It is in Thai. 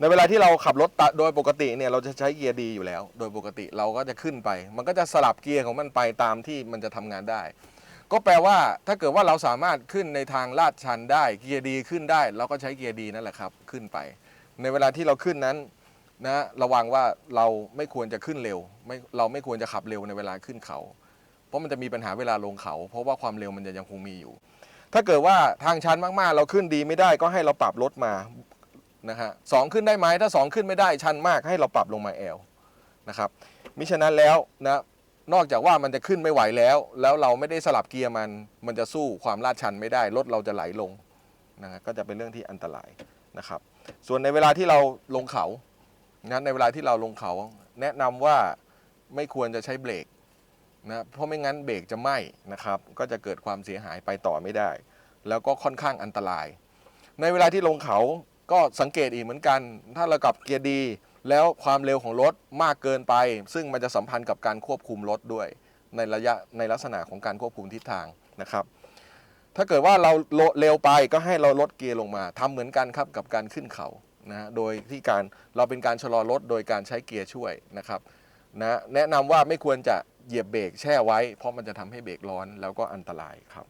ในเวลาที่เราขับรถโดยปกติเนี่ยเราจะใช้เกียร์ดีอยู่แล้ว โดยปกติเราก็จะขึ้นไป มันก็จะสลับเกียร์ของมันไปตามที่มันจะทำงานได้ ก็แปลว่าถ้าเกิดว่าเราสามารถขึ้นในทางลาดชันได้เกียร์ดีขึ้นได้ เราก็ใช้เกียร์ดีนั่นแหละครับขึ้นไป ในเวลาที่เราขึ้นนั้นนะระวังว่าเราไม่ควรจะขึ้นเร็วไม่เราไม่ควรจะขับเร็วในเวลาขึ้นเขา เพราะมันจะมีปัญหาเวลาลงเขา เพราะว่าความเร็วมันจะยังคงมีอยู่ ถ้าเกิดว่าทางชันมากๆ เราขึ้นดีไม่ได้ก็ให้เราปรับรถมา นะฮะสองขึ้นได้ไหมถ้าสองขึ้นไม่ได้ชันมากให้เราปรับลงมาแอลนะครับมิฉะนั้นแล้วนะนอกจากว่ามันจะขึ้นไม่ไหวแล้ว แล้วเราไม่ได้สลับเกียร์มัน มันจะสู้ความลาดชันไม่ได้รถเราจะไหลลงนะฮะก็จะเป็นเรื่องที่อันตรายนะครับ ส่วนในเวลาที่เราลงเขานะในเวลาที่เราลงเขา แนะนำว่าไม่ควรจะใช้เบรกนะเพราะไม่งั้นเบรกจะไหม้นะครับ ก็จะเกิดความเสียหายไปต่อไม่ได้ แล้วก็ค่อนข้างอันตราย ในเวลาที่ลงเขา ก็สังเกตอีกเหมือนกัน ถ้าเรากลับเกียร์ดี แล้วความเร็วของรถมากเกินไป ซึ่งมันจะสัมพันธ์กับการควบคุมรถด้วย ในระยะในลักษณะของการควบคุมทิศทางนะครับ ถ้าเกิดว่าเราเร็วไปก็ให้เราลดเกียร์ลงมาทำเหมือนกันครับกับการขึ้นเขานะโดยที่การเราเป็นการชะลอรถโดยการใช้เกียร์ช่วยนะครับนะแนะนำว่าไม่ควรจะเหยียบเบรกแช่ไว้ เพราะมันจะทำให้เบรกร้อนแล้วก็อันตรายครับ